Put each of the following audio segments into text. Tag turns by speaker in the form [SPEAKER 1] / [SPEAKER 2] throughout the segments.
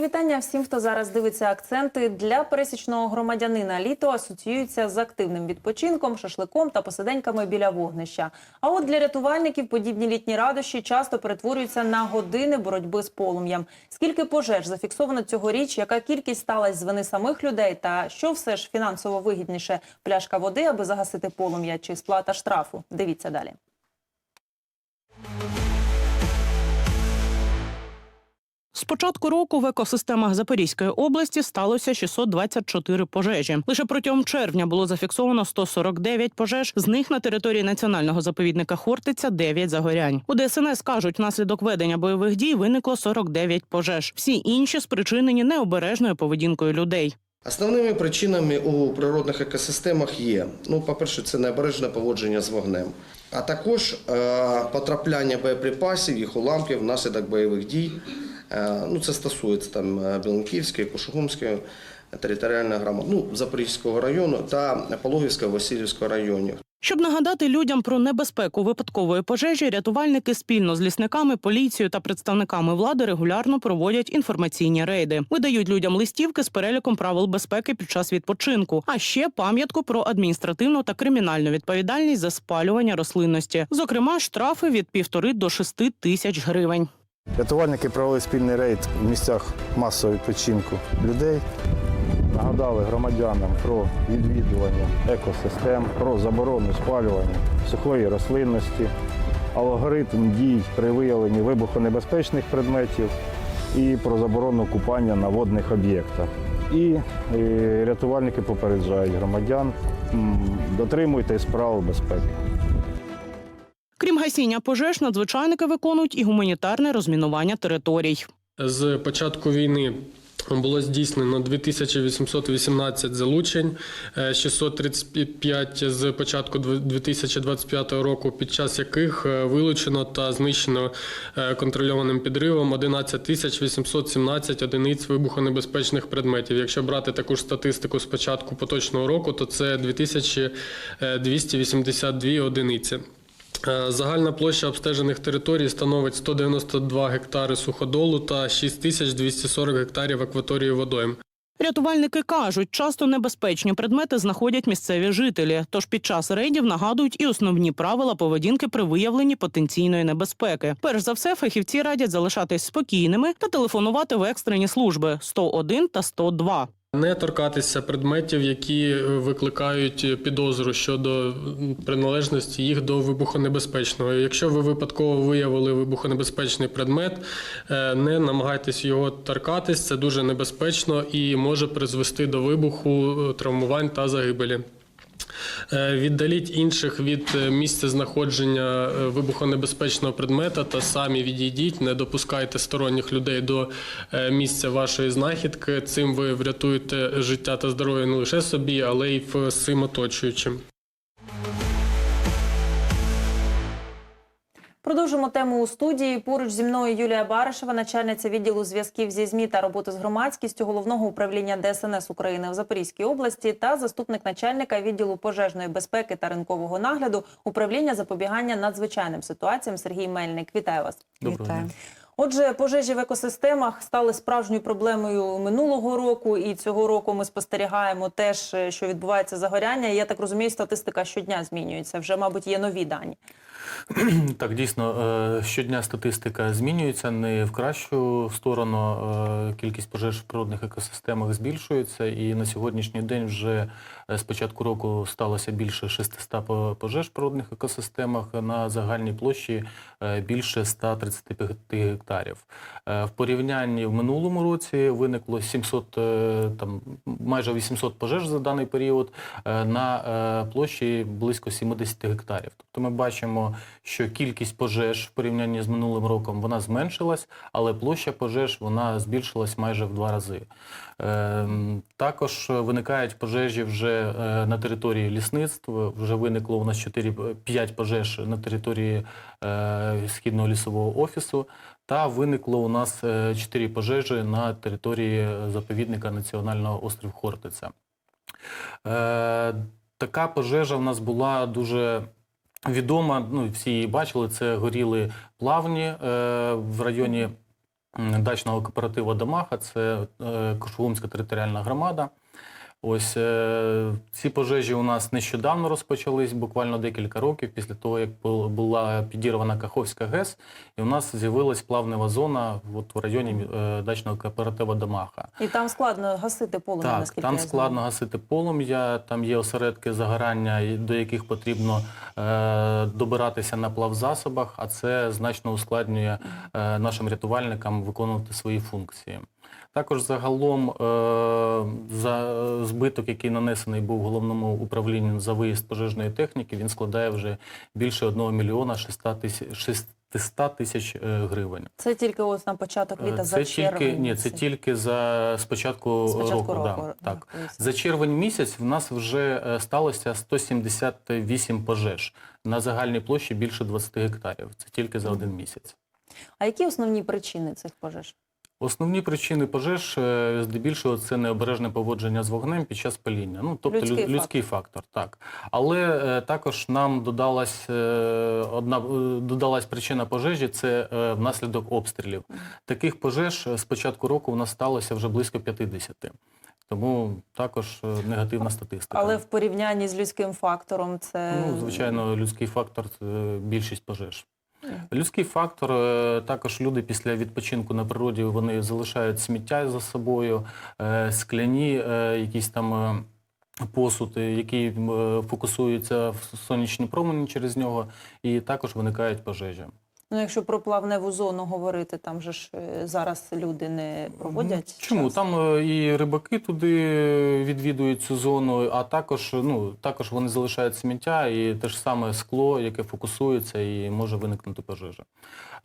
[SPEAKER 1] Вітання всім, хто зараз дивиться акценти для пересічного громадянина. Літо асоціюється з активним відпочинком, шашликом та посиденьками біля вогнища. А от для рятувальників подібні літні радощі часто перетворюються на години боротьби з полум'ям. Скільки пожеж зафіксовано цьогоріч? Яка кількість сталася з вини самих людей? Та що все ж фінансово вигідніше пляшка води, аби загасити полум'я, чи сплата штрафу? Дивіться далі.
[SPEAKER 2] З початку року в екосистемах Запорізької області сталося 624 пожежі. Лише протягом червня було зафіксовано 149 пожеж. З них на території національного заповідника Хортиця 9 загорянь. У ДСНС кажуть, внаслідок ведення бойових дій виникло 49 пожеж. Всі інші спричинені необережною поведінкою людей.
[SPEAKER 3] Основними причинами у природних екосистемах є, ну, по-перше, це необережне поводження з вогнем, а також е, потрапляння боєприпасів, їх уламків внаслідок бойових дій. Е, ну, це стосується там е, Білонківської, Кушугумської територіальної громади, ну, Запорізького району та Пологівського, Васильівського районів.
[SPEAKER 2] Щоб нагадати людям про небезпеку випадкової пожежі, рятувальники спільно з лісниками, поліцією та представниками влади регулярно проводять інформаційні рейди. Видають людям листівки з переліком правил безпеки під час відпочинку, а ще пам'ятку про адміністративну та кримінальну відповідальність за спалювання рослинності, зокрема штрафи від півтори до шести тисяч гривень.
[SPEAKER 4] Рятувальники провели спільний рейд в місцях масового відпочинку людей. Нагадали громадянам про відвідування екосистем, про заборону спалювання сухої рослинності, алгоритм дій при виявленні вибухонебезпечних предметів і про заборону купання на водних об'єктах. І е, рятувальники попереджають громадян, дотримуйтесь правил безпеки.
[SPEAKER 2] Крім гасіння пожеж, надзвичайники виконують і гуманітарне розмінування територій.
[SPEAKER 5] З початку війни було здійснено 2818 залучень, е, 635 з початку 2025 року, під час яких е, вилучено та знищено е, контрольованим підривом 11 817 одиниць вибухонебезпечних предметів. Якщо брати таку ж статистику з початку поточного року, то це 2282 одиниці. Е, Загальна площа обстежених територій становить 192 гектари суходолу та 6240 гектарів акваторії водойм.
[SPEAKER 2] Рятувальники кажуть, часто небезпечні предмети знаходять місцеві жителі. Тож під час рейдів нагадують і основні правила поведінки при виявленні потенційної небезпеки. Перш за все, фахівці радять залишатись спокійними та телефонувати в екстрені служби 101 та 102.
[SPEAKER 5] Не торкатися предметів, які е, викликають підозру щодо приналежності їх до вибухонебезпечного. Якщо ви випадково виявили вибухонебезпечний предмет, е, не намагайтесь його торкатись, це дуже небезпечно і може призвести до вибуху, е, травмувань та загибелі. Е, Віддаліть інших від е, місця знаходження е, вибухонебезпечного предмета та самі відійдіть, не допускайте сторонніх людей до місця вашої знахідки. Цим ви врятуєте життя та здоров'я не лише собі, але й всім оточуючим.
[SPEAKER 1] Продовжимо тему у студії. Поруч зі мною Юлія Баришева, начальниця відділу зв'язків зі ЗМІ та роботи з громадськістю головного управління ДСНС України в Запорізькій області та заступник начальника відділу пожежної безпеки та ринкового нагляду управління запобігання надзвичайним ситуаціям Сергій Мельник. Вітаю вас.
[SPEAKER 2] Доброго дня.
[SPEAKER 1] Отже, пожежі в екосистемах стали справжньою проблемою минулого року, і цього року ми спостерігаємо теж, е, що відбувається загоряння. Я так розумію, статистика щодня змінюється. Вже, мабуть, є нові дані.
[SPEAKER 6] Так, дійсно, е, щодня статистика змінюється не в кращу сторону. Е, Кількість пожеж в природних екосистемах збільшується, і на сьогоднішній день вже е, з початку року сталося більше 600 пожеж в природних екосистемах на загальній площі більше 135 гектарів. В порівнянні в минулому році виникло 700, е, там майже 800 пожеж за даний період на площі близько 70 гектарів. Тобто ми бачимо, що кількість пожеж в порівнянні з минулим роком вона зменшилась, але площа пожеж вона збільшилась майже в два рази. Е, Також виникають пожежі вже е, на території лісництв. Вже виникло у нас 4-5 пожеж на території е, східного лісового офісу. Та виникло у нас 4 пожежі на території заповідника Національного острів Хортиця. Е, Така пожежа в нас була дуже відома. Ну, всі її бачили. Це горіли плавні е, в районі дачного кооперативу Домаха, це е, Кошугумська територіальна громада. Ось е, ці пожежі у нас нещодавно розпочались, буквально декілька років після того, як була підірвана Каховська ГЕС, і у нас з'явилась плавнева зона от в районі е, дачного кооперативу Домаха.
[SPEAKER 1] І там складно гасити полум'я,
[SPEAKER 6] Так,
[SPEAKER 1] наскільки
[SPEAKER 6] там
[SPEAKER 1] я знаю.
[SPEAKER 6] складно гасити полум'я, там є осередки загорання, до яких потрібно е, добиратися на плавзасобах, а це значно ускладнює е, нашим рятувальникам виконувати свої функції. Також загалом е, за збиток, який нанесений був головному управлінню за виїзд пожежної техніки, він складає вже більше 1 мільйона 600 тисяч 600 тисяч е, гривень.
[SPEAKER 1] Це тільки ось на початок літа
[SPEAKER 6] Е,
[SPEAKER 1] за
[SPEAKER 6] Це тільки
[SPEAKER 1] червень.
[SPEAKER 6] ні, це тільки за спочатку,
[SPEAKER 1] З початку
[SPEAKER 6] року.
[SPEAKER 1] року,
[SPEAKER 6] да, так. За червень місяць в нас вже сталося 178 пожеж на загальній площі більше 20 гектарів. Це тільки за один місяць.
[SPEAKER 1] А які основні причини цих пожеж?
[SPEAKER 6] Основні причини пожеж, е, здебільшого, це необережне поводження з вогнем під час паління. Ну, тобто
[SPEAKER 1] Людський
[SPEAKER 6] людський, людський фактор. так. Але е, також нам додалась, е, одна, е, додалась причина пожежі це е, внаслідок обстрілів. Таких пожеж е, з початку року у нас сталося вже близько 50. Тому також е, негативна статистика.
[SPEAKER 1] Але в порівнянні з людським фактором це
[SPEAKER 6] Ну, звичайно, людський фактор це більшість пожеж. Людський фактор е, також люди після відпочинку на природі вони залишають сміття за собою, е, скляні е, якісь там. Посуд, який фокусується в сонячні промені через нього, і також виникають пожежі.
[SPEAKER 1] Ну, якщо про плавневу зону говорити, там же ж е, зараз люди не проводять.
[SPEAKER 6] Чому?
[SPEAKER 1] час.
[SPEAKER 6] Там е, і рибаки туди відвідують цю зону, а також, ну, також вони залишають сміття і те ж саме скло, яке фокусується і може виникнути пожежа.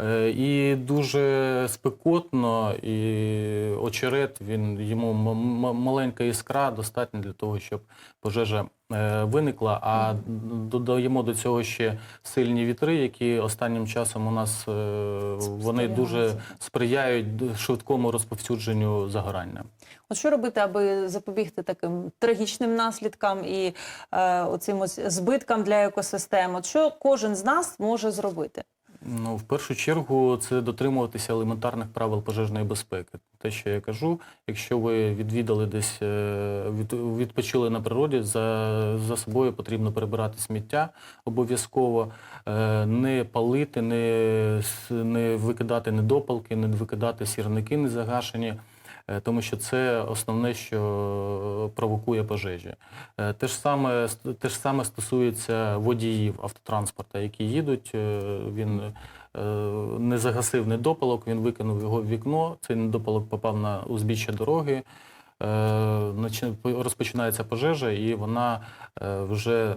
[SPEAKER 6] Е, І дуже спекотно, і очерет, він, йому маленька іскра достатньо для того, щоб пожежа е, виникла, а додаємо до цього ще сильні вітри, які останнім часом у нас е, вони дуже сприяють швидкому розповсюдженню загорання.
[SPEAKER 1] От що робити, аби запобігти таким трагічним наслідкам і е, оцим ось збиткам для екосистем? От що кожен з нас може зробити?
[SPEAKER 6] Ну, в першу чергу, це дотримуватися елементарних правил пожежної безпеки. Те, що я кажу, якщо ви відвідали десь, е, відпочили на природі, за, за собою потрібно перебирати сміття обов'язково, е, не палити, не, не викидати недопалки, не викидати сірники незагашені. Е, Тому що це основне, що провокує пожежі. Е, Те ж саме, те ж саме стосується водіїв автотранспорта, які їдуть. е, Він не загасив недопалок, він викинув його в вікно. Цей недопалок попав на узбіччя дороги. Розпочинається пожежа, і вона вже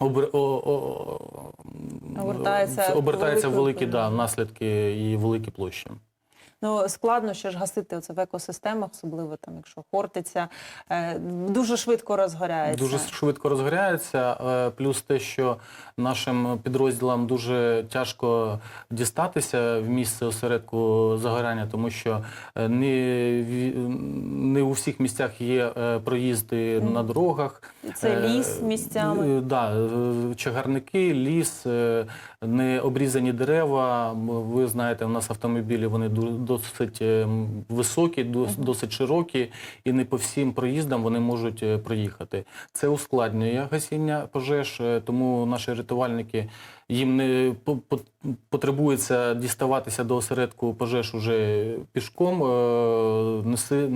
[SPEAKER 6] обр- о- о-
[SPEAKER 1] Обертається
[SPEAKER 6] обертається в великі да, наслідки і великі площі.
[SPEAKER 1] Ну складно ще ж гасити оце в екосистемах, особливо там, якщо хортиться, е, дуже швидко розгоряється.
[SPEAKER 6] Дуже швидко розгоряється. е, Плюс те, що нашим підрозділам дуже тяжко дістатися в місце осередку загоряння, тому що е, не, не у всіх місцях є проїзди на дорогах.
[SPEAKER 1] Це ліс місцями.
[SPEAKER 6] Да, чагарники, ліс, не обрізані дерева. Ви знаєте, у нас автомобілі вони ду- досить е, високі, досить широкі, і не по всім проїздам вони можуть е, проїхати. Це ускладнює гасіння пожеж, е, тому наші рятувальники їм не по- по- потребується діставатися до осередку пожеж уже пішком,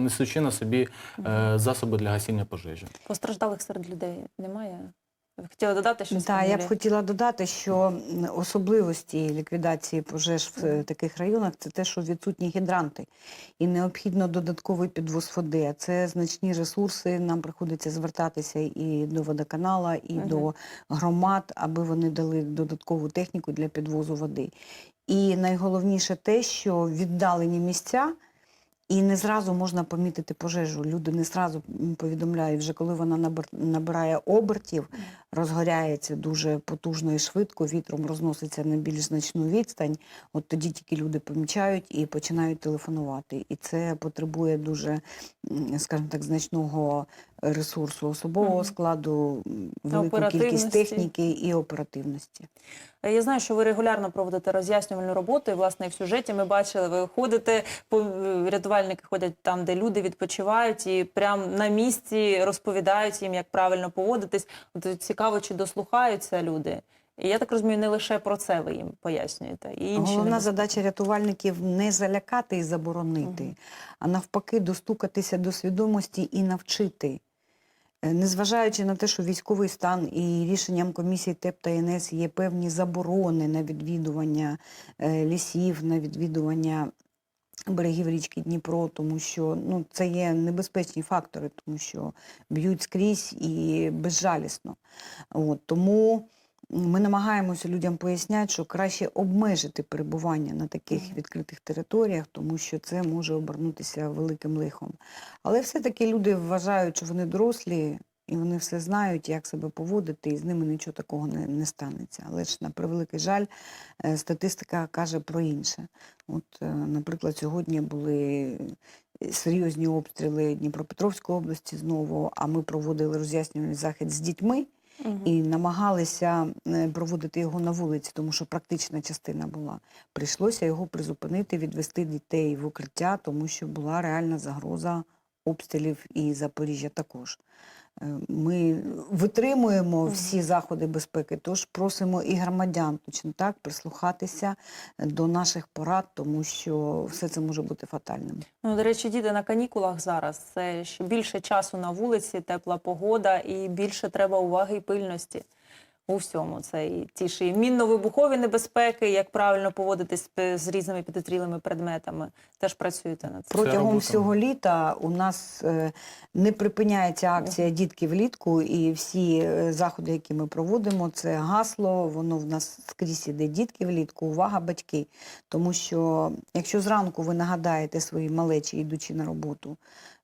[SPEAKER 6] несучи на собі засоби для гасіння пожежі.
[SPEAKER 1] Постраждалих серед людей немає. Ви хотіли додати щось?
[SPEAKER 7] Так, я б хотіла додати, що особливості ліквідації пожеж в е, таких районах це те, що відсутні гідранти і необхідно додатковий підвоз води. А це значні ресурси. Нам приходиться звертатися і до водоканала, і
[SPEAKER 1] Мгм.
[SPEAKER 7] до громад, аби вони дали додаткову техніку для підвозу води. І найголовніше те, що віддалені місця. І не зразу можна помітити пожежу. Люди не зразу повідомляють, вже коли вона набирає обертів, розгоряється дуже потужно і швидко, вітром розноситься на більш значну відстань. От тоді тільки люди помічають і починають телефонувати. І це потребує дуже, скажімо так, значного ресурсу особового складу, велику кількість техніки і оперативності.
[SPEAKER 1] Е, Я знаю, що ви регулярно проводите роз'яснювальну роботу, і власне в сюжеті ми бачили, ви ходите, е, рятувальники ходять там, де люди відпочивають, і прямо на місці розповідають їм, як правильно поводитись. От цікаво, чи дослухаються люди. І я так розумію, не лише про це ви їм пояснюєте. І інші
[SPEAKER 7] Головна задача рятувальників не залякати і заборонити,
[SPEAKER 1] Мгм.
[SPEAKER 7] а навпаки, достукатися до свідомості і навчити. Е, Незважаючи на те, що військовий стан і рішенням комісії ТЕП та ЄНС є певні заборони на відвідування е, лісів, на відвідування берегів річки Дніпро, тому що ну, це є небезпечні фактори, тому що б'ють скрізь і безжалісно. От, тому ми намагаємося людям поясняти, що краще обмежити перебування на таких відкритих територіях, тому що це може обернутися великим лихом. Але все-таки люди вважають, що вони дорослі. І вони все знають, як себе поводити, і з ними нічого такого не, не станеться. Але ж на превеликий жаль, е, статистика каже про інше. От, е, наприклад, сьогодні були серйозні обстріли Дніпропетровської області знову, а ми проводили роз'яснювальний захід з дітьми І намагалися е, проводити його на вулиці, тому що практична частина була. Прийшлося його призупинити, відвести дітей в укриття, тому що була реальна загроза обстрілів і Запоріжжя також. Ми витримуємо всі заходи безпеки, тож просимо і громадян точно так прислухатися до наших порад, тому що все це може бути фатальним.
[SPEAKER 1] Ну, до речі, діти на канікулах зараз. Це ще більше часу на вулиці, тепла погода і більше треба уваги і пильності у всьому. Це і ті ж і мінно-вибухові небезпеки, як правильно поводитись з- різними підозрілими предметами. Теж працюєте над цим.
[SPEAKER 7] Протягом всього літа у нас е, не припиняється акція Дітки влітку, і всі е, заходи, які ми проводимо, це гасло. Воно в нас скрізь іде дітки влітку. Увага, батьки. Тому що якщо зранку ви нагадаєте своїй малечі, йдучи на роботу,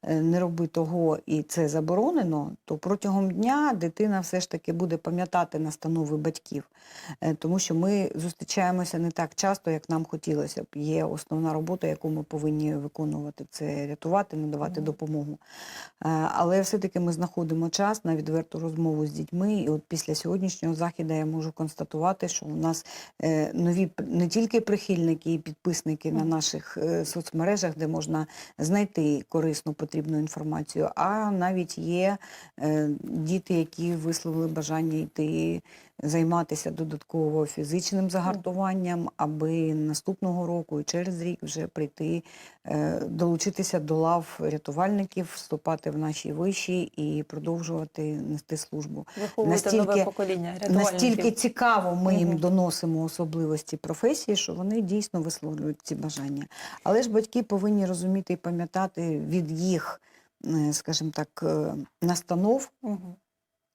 [SPEAKER 7] не роби того і це заборонено, то протягом дня дитина все ж таки буде пам'ятати настанови батьків. Е, Тому що ми зустрічаємося не так часто, як нам хотілося б. Є основна робота, яку ми повинні виконувати. Це рятувати, надавати допомогу. Е, Але все-таки ми знаходимо час на відверту розмову з дітьми. І от після сьогоднішнього заходу я можу констатувати, що у нас е, нові не тільки прихильники і підписники на наших е, соцмережах, де можна знайти корисну потрібну інформацію, а навіть є е, діти, які висловили бажання йти займатися додатково фізичним загартуванням, аби наступного року і через рік вже прийти, е, долучитися до лав рятувальників, вступати в наші виші і продовжувати нести службу.
[SPEAKER 1] Виховуєте нове покоління рятувальників.
[SPEAKER 7] настільки цікаво ми їм доносимо особливості професії, що вони дійсно висловлюють ці бажання. Але ж батьки повинні розуміти і пам'ятати від їх, е, скажімо так, е, настанов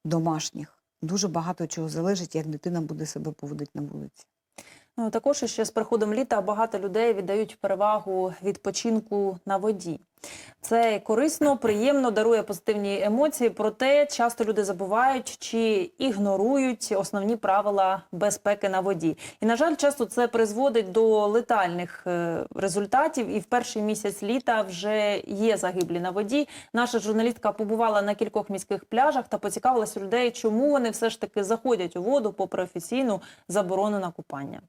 [SPEAKER 7] домашніх. Дуже багато чого залежить, як дитина буде себе поводити на вулиці.
[SPEAKER 1] Ну, також ще з приходом літа багато людей віддають перевагу відпочинку на воді. Це корисно, приємно, дарує позитивні емоції, проте часто люди забувають чи ігнорують основні правила безпеки на воді. І, на жаль, часто це призводить до летальних е, результатів. І в перший місяць літа вже є загиблі на воді. Наша журналістка побувала на кількох міських пляжах та поцікавилася людей, чому вони все ж таки заходять у воду попри офіційну заборону на купання.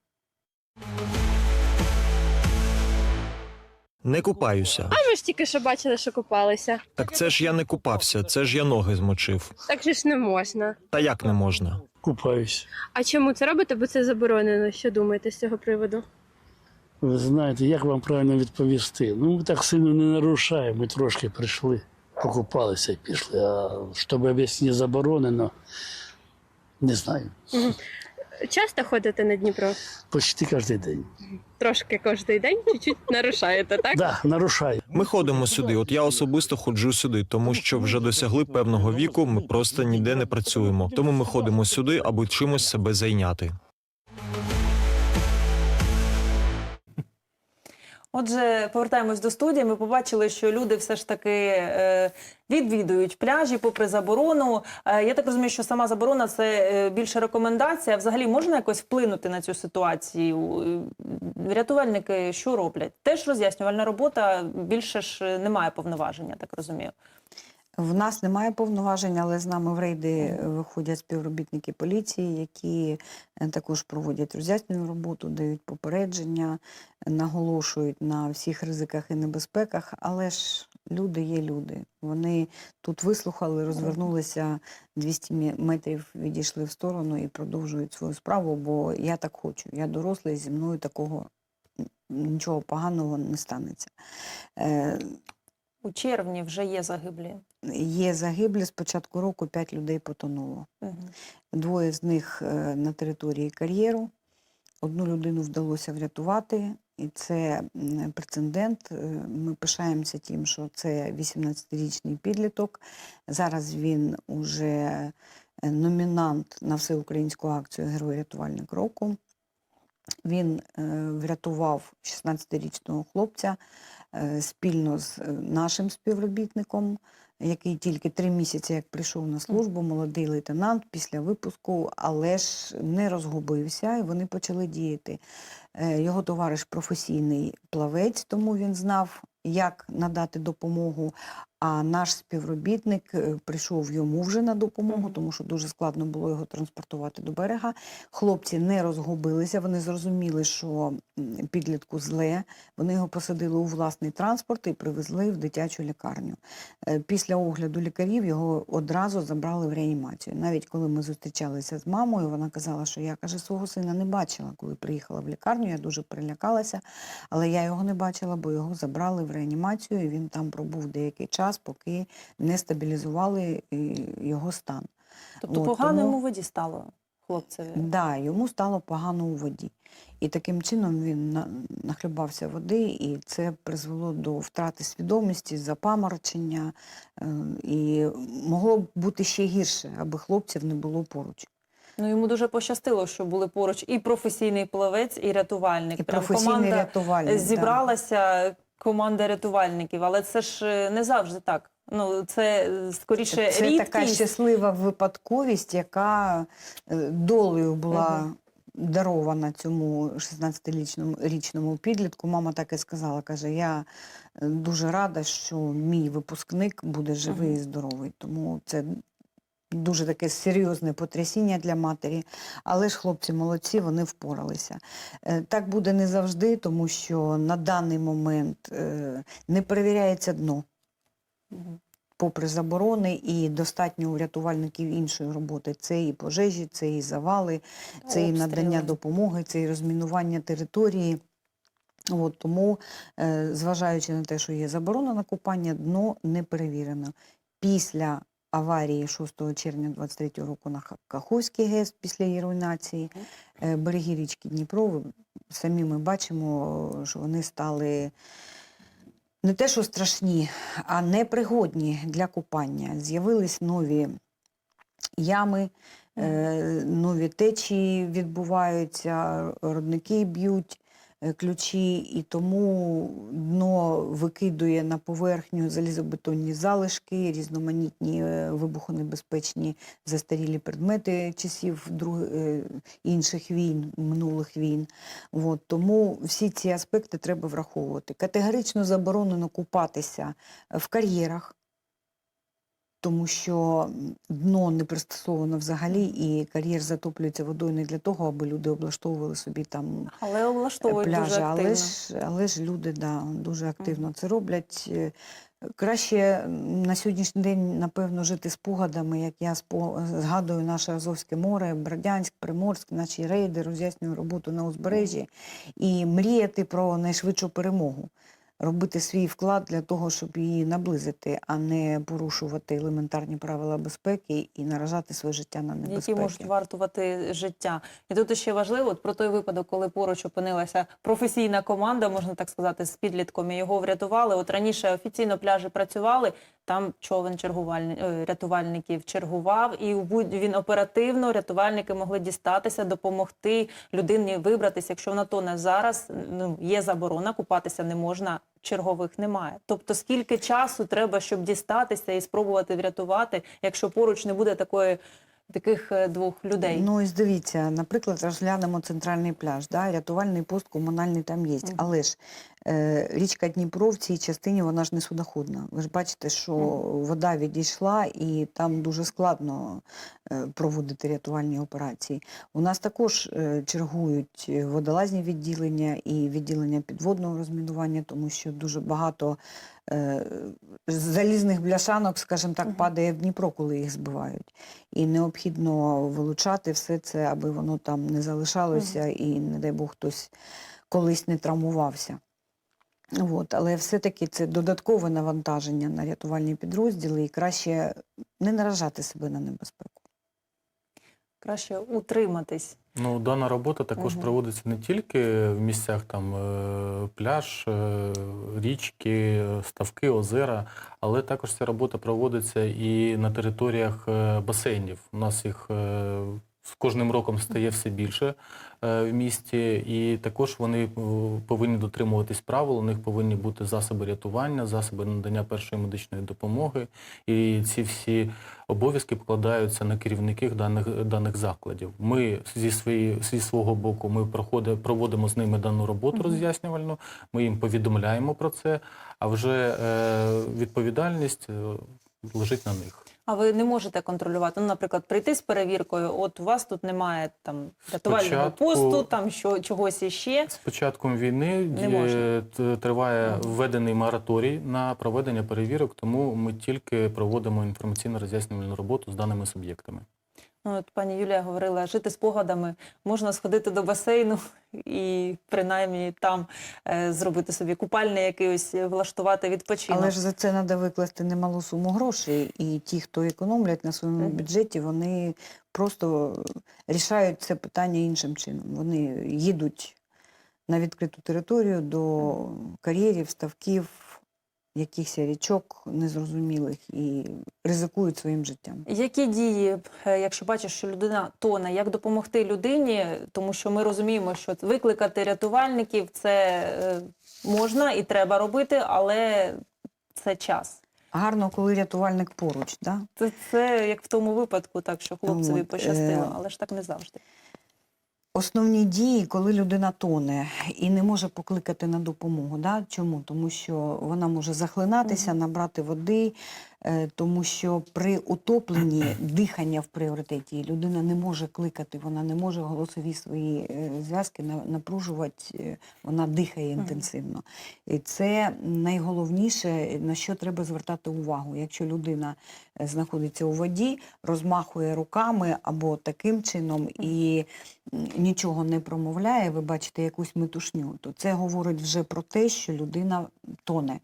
[SPEAKER 8] Не купаюся.
[SPEAKER 9] А ми ж тільки що бачили, що купалися.
[SPEAKER 8] Так це ж я не купався, це ж я ноги змочив.
[SPEAKER 9] Так же ж не можна.
[SPEAKER 8] Та як не можна?
[SPEAKER 10] Купаюсь.
[SPEAKER 9] А чому це робите? Бо це заборонено. Що думаєте з цього приводу?
[SPEAKER 10] Ви знаєте, як вам правильно відповісти? Ну, ми так сильно не нарушаємо. Ми трошки прийшли, покупалися і пішли. А щоб об'яснити заборонено, не знаю.
[SPEAKER 9] Часто ходите на Дніпро?
[SPEAKER 10] Почти кожен день.
[SPEAKER 9] Трошки кожен день, чуть-чуть нарушаєте, так?
[SPEAKER 10] Да, нарушаю.
[SPEAKER 8] Ми ходимо сюди. От я особисто ходжу сюди, тому що вже досягли певного віку. Ми просто ніде не працюємо. Тому ми ходимо сюди, аби чимось себе зайняти.
[SPEAKER 1] Отже, повертаємось до студії. Ми побачили, що люди все ж таки е, відвідують пляжі попри заборону. Е, я так розумію, що сама заборона це е, більше рекомендація. Взагалі можна якось вплинути на цю ситуацію? Рятувальники що роблять? Теж роз'яснювальна робота більше ж немає повноваження, так розумію.
[SPEAKER 7] В нас немає повноважень, але з нами в рейди виходять співробітники поліції, які е, також проводять роз'яснювальну роботу, дають попередження, наголошують на всіх ризиках і небезпеках. Але ж люди є люди. Вони тут вислухали, розвернулися 200 метрів, відійшли в сторону і продовжують свою справу. Бо я так хочу. Я дорослий, зі мною такого нічого поганого не станеться. Е,
[SPEAKER 1] У червні вже є загиблі.
[SPEAKER 7] Є загиблі з початку року 5 людей потонуло.
[SPEAKER 1] Мгм.
[SPEAKER 7] Двоє з них е, на території кар'єру. Одну людину вдалося врятувати, і це прецедент. Е, Ми пишаємося тим, що це 18-річний підліток. Зараз він уже е, номінант на всеукраїнську акцію Герой рятувальник року. Він врятував 16-річного хлопця спільно з нашим співробітником, який тільки три місяці як прийшов на службу, молодий лейтенант після випуску, але ж не розгубився, і вони почали діяти. Е, Його товариш професійний плавець, тому він знав, як надати допомогу. А наш співробітник е, прийшов йому вже на допомогу, тому що дуже складно було його транспортувати до берега. Хлопці не розгубилися, вони зрозуміли, що підлітку зле. Вони його посадили у власний транспорт і привезли в дитячу лікарню. Е, Після огляду лікарів його одразу забрали в реанімацію. Навіть коли ми зустрічалися з мамою, вона казала, що я каже, свого сина не бачила, коли приїхала в лікарню. Я дуже перелякалася, але я його не бачила, бо його забрали в реанімацію. і Він там пробув деякий час, поки не стабілізували е, його стан.
[SPEAKER 1] Тобто
[SPEAKER 7] От,
[SPEAKER 1] погано
[SPEAKER 7] тому-
[SPEAKER 1] йому воді стало хлопцеві.
[SPEAKER 7] Да, йому стало погано у воді. І таким чином він нахлюбався води, і це призвело до втрати свідомості, запаморочення. е, І могло б бути ще гірше, аби хлопців не було поруч.
[SPEAKER 1] Ну йому дуже пощастило, що були поруч і професійний плавець, і рятувальник.
[SPEAKER 7] І
[SPEAKER 1] Прям
[SPEAKER 7] професійний
[SPEAKER 1] команда
[SPEAKER 7] рятувальник. да.
[SPEAKER 1] Команда рятувальників, але це ж е, не завжди так. Ну це е, скоріше
[SPEAKER 7] Це
[SPEAKER 1] рідкість.
[SPEAKER 7] така щаслива випадковість, яка е, долею була
[SPEAKER 1] Мгм.
[SPEAKER 7] дарована цьому 16-річному річному підлітку. Мама так і сказала: каже: я дуже рада, що мій випускник буде живий і здоровий. Тому це дуже таке серйозне потрясіння для матері. Але ж хлопці молодці, вони впоралися. Е, Так буде не завжди, тому що на даний момент е, не перевіряється дно попри заборони, і достатньо у рятувальників іншої роботи. Це і пожежі, це і завали, це і надання допомоги, це і розмінування території. От, тому, е, зважаючи на те, що є заборона на купання, дно не перевірено. Після аварії 6 червня 23 року на Каховський ГЕС, після її руйнації, е, береги річки Дніпро, самі ми бачимо, що вони стали не те, що страшні, а непригодні для купання. З'явились нові ями, е, нові течії відбуваються, родники б'ють ключі, і тому дно викидує на поверхню залізобетонні залишки, різноманітні е, вибухонебезпечні застарілі предмети часів друг... е, інших війн, минулих війн. От, тому всі ці аспекти треба враховувати. Категорично заборонено купатися в кар'єрах, тому що дно не пристосовано взагалі, і кар'єр затоплюється водою не для того, аби люди облаштовували собі там
[SPEAKER 1] Але облаштовують
[SPEAKER 7] пляжі,
[SPEAKER 1] дуже активно.
[SPEAKER 7] але ж, але ж люди да, дуже активно це роблять. Е, Краще на сьогоднішній день, напевно, жити спогадами, як я згадую наше Азовське море, Бердянськ, Приморськ, наші рейди, роз'яснюю роботу на узбережжі і мріяти про найшвидшу перемогу. Робити свій вклад для того, щоб її наблизити, а не порушувати елементарні правила безпеки і наражати своє життя на небезпеки.
[SPEAKER 1] які можуть вартувати життя. І тут ще важливо от про той випадок, коли поруч опинилася професійна команда, можна так сказати, з підлітком, і його врятували. От раніше офіційно пляжі працювали, там човен чергувальни... е, рятувальників чергував, і він оперативно рятувальники могли дістатися, допомогти людині вибратися. Якщо вона тоне зараз, ну є заборона, купатися не можна. Чергових немає. Тобто, скільки часу треба, щоб дістатися і спробувати врятувати, якщо поруч не буде такої таких е, двох людей.
[SPEAKER 7] Ну, і дивіться, наприклад, розглянемо центральний пляж, да, рятувальний пост комунальний там є. Але ж Річка Дніпро в цій частині вона ж не судоходна. Ви ж бачите, що вода відійшла і там дуже складно е, проводити рятувальні операції. У нас також е, чергують е, водолазні відділення і відділення підводного розмінування, тому що дуже багато е, залізних бляшанок, скажімо так, падає в Дніпро, коли їх збивають. І необхідно вилучати все це, аби воно там не залишалося і, не дай Бог, хтось колись не травмувався. От, але все-таки це додаткове навантаження на рятувальні підрозділи і краще не наражати себе на небезпеку.
[SPEAKER 1] Краще утриматись.
[SPEAKER 6] Ну, дана робота також
[SPEAKER 1] Мгм.
[SPEAKER 6] проводиться не тільки в місцях там е, пляж, е, річки, ставки, озера, але також ця робота проводиться і на територіях е, басейнів. У нас їх з кожним роком стає все більше в місті, і також вони е, повинні дотримуватись правил. У них повинні бути засоби рятування, засоби надання першої медичної допомоги. І ці всі обов'язки покладаються на керівників даних даних закладів. Ми зі свої зі свого боку ми проходи, проводимо з ними дану роботу роз'яснювальну. Ми їм повідомляємо про це. А вже е, відповідальність е, лежить на них.
[SPEAKER 1] А ви не можете контролювати. Ну, наприклад, прийти з перевіркою, от у вас тут немає там рятувального
[SPEAKER 6] Спочатку-
[SPEAKER 1] посту, там що чогось іще.
[SPEAKER 6] З початком війни
[SPEAKER 1] Не
[SPEAKER 6] е,
[SPEAKER 1] можна.
[SPEAKER 6] т- триває введений мораторій на проведення перевірок, тому ми тільки проводимо інформаційно-роз'яснювальну роботу з даними суб'єктами.
[SPEAKER 1] Ну, от пані Юлія говорила, жити спогадами, можна сходити до басейну і принаймні там е, зробити собі купальний якийсь, е, влаштувати відпочинок.
[SPEAKER 7] Але ж за це треба викласти немалу суму грошей, і ті, хто економлять на своєму
[SPEAKER 1] Мгм.
[SPEAKER 7] бюджеті, вони просто рішають це питання іншим чином. Вони їдуть на відкриту територію до кар'єрів, ставків, якихось річок незрозумілих і ризикують своїм життям.
[SPEAKER 1] Які дії, е, якщо бачиш, що людина тоне, як допомогти людині, тому що ми розуміємо, що викликати рятувальників це е, можна і треба робити, але це час.
[SPEAKER 7] Гарно, коли рятувальник поруч, да?
[SPEAKER 1] Це, це як в тому випадку, так що хлопцеві
[SPEAKER 7] От,
[SPEAKER 1] пощастило,
[SPEAKER 7] е,
[SPEAKER 1] але ж так не завжди.
[SPEAKER 7] Основні дії, коли людина тоне і не може покликати на допомогу. Да? Чому? Тому що вона може захлинатися, набрати води, е, тому що при утопленні дихання в пріоритеті людина не може кликати, вона не може голосові свої е, зв'язки на- напружувати, е, вона дихає інтенсивно. І це найголовніше, на що треба звертати увагу. Якщо людина знаходиться у воді, розмахує руками або таким чином і нічого не промовляє, ви бачите якусь метушню, то це говорить вже про те, що людина тоне.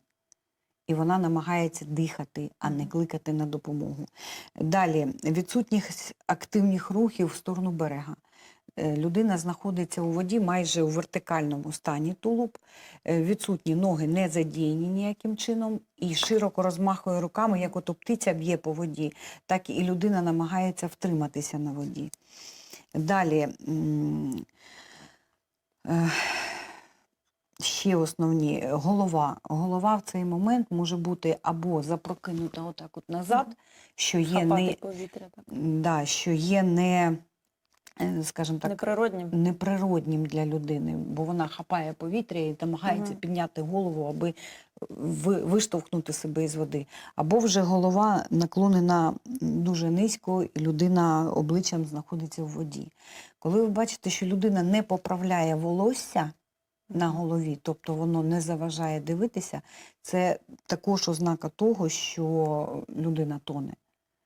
[SPEAKER 7] І вона намагається дихати, а не кликати на допомогу. Далі, відсутність активних рухів в сторону берега. Е, Людина знаходиться у воді майже у вертикальному стані тулуб, е, відсутні ноги не задіяні ніяким чином, і широко розмахує руками, як ото птиця б'є по воді, так і людина намагається втриматися на воді. Далі е, ще основні голова. Голова в цей момент може бути або запрокинута отак от назад, що є
[SPEAKER 1] Хапати
[SPEAKER 7] не,
[SPEAKER 1] повітря так.
[SPEAKER 7] да, що є не, е, скажімо так,
[SPEAKER 1] Неприроднім.
[SPEAKER 7] неприроднім для людини, бо вона хапає повітря і намагається
[SPEAKER 1] Мгм.
[SPEAKER 7] підняти голову, аби виштовхнути себе із води. Або вже голова наклонена дуже низько, і людина обличчям знаходиться в воді. Коли ви бачите, що людина не поправляє волосся на голові, тобто воно не заважає дивитися, це також ознака того, що людина тоне.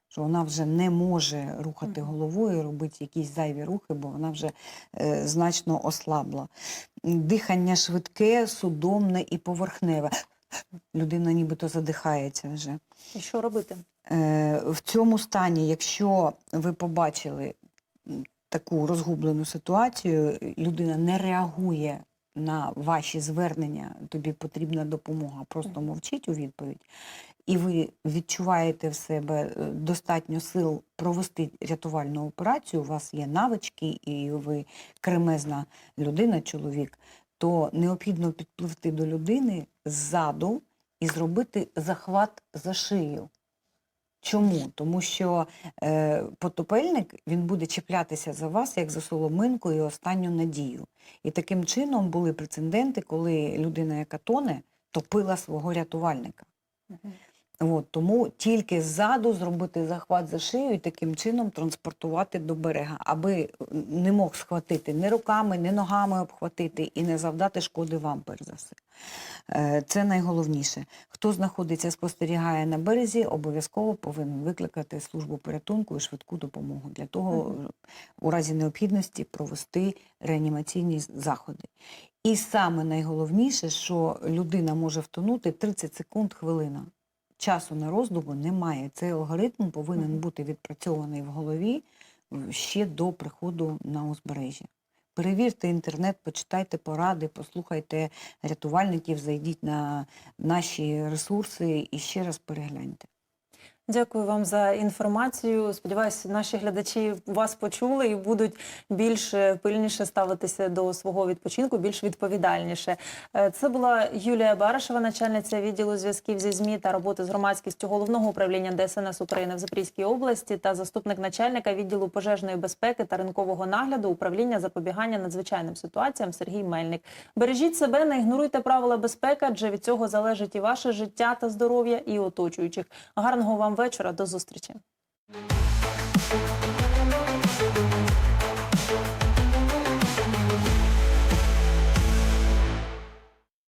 [SPEAKER 7] Що вона вже не може рухати головою, робити якісь зайві рухи, бо вона вже е, значно ослабла. Дихання швидке, судомне і поверхневе. Людина нібито задихається вже.
[SPEAKER 1] І що робити?
[SPEAKER 7] Е, в цьому стані, якщо ви побачили таку розгублену ситуацію, людина не реагує на ваші звернення, тобі потрібна допомога, просто мовчить у відповідь, і ви відчуваєте в себе е, достатньо сил провести рятувальну операцію, у вас є навички, і ви кремезна людина, чоловік, то необхідно підпливти до людини ззаду і зробити захват за шию. Чому? Тому що е, потопельник він буде чіплятися за вас як за соломинку і останню надію. І таким чином були прецеденти, коли людина, яка тоне, топила свого рятувальника. От, тому тільки ззаду зробити захват за шию і таким чином транспортувати до берега, аби не мог схватити ні руками, ні ногами обхватити і не завдати шкоди вам, перш за все. Е, Це найголовніше. Хто знаходиться, спостерігає на березі, обов'язково повинен викликати службу порятунку і швидку допомогу для того, у разі необхідності провести реанімаційні заходи. І саме найголовніше, що людина може втонути 30 секунд хвилина. Часу на роздуму немає. Цей алгоритм повинен бути відпрацьований в голові ще до приходу на узбережжя. Перевірте інтернет, почитайте поради, послухайте рятувальників, зайдіть на наші ресурси і ще раз перегляньте.
[SPEAKER 1] Дякую вам за інформацію. Сподіваюся, наші глядачі вас почули і будуть більш пильніше ставитися до свого відпочинку, більш відповідальніше. Е, Це була Юлія Барашева, начальниця відділу зв'язків зі ЗМІ та роботи з громадськістю головного управління ДСНС України в Запорізькій області та заступник начальника відділу пожежної безпеки та ринкового нагляду управління запобігання надзвичайним ситуаціям Сергій Мельник. Бережіть себе, не ігноруйте правила безпеки, адже від цього залежить і ваше життя та здоров'я, і оточуючих. Гарного вам вечора. До зустрічі.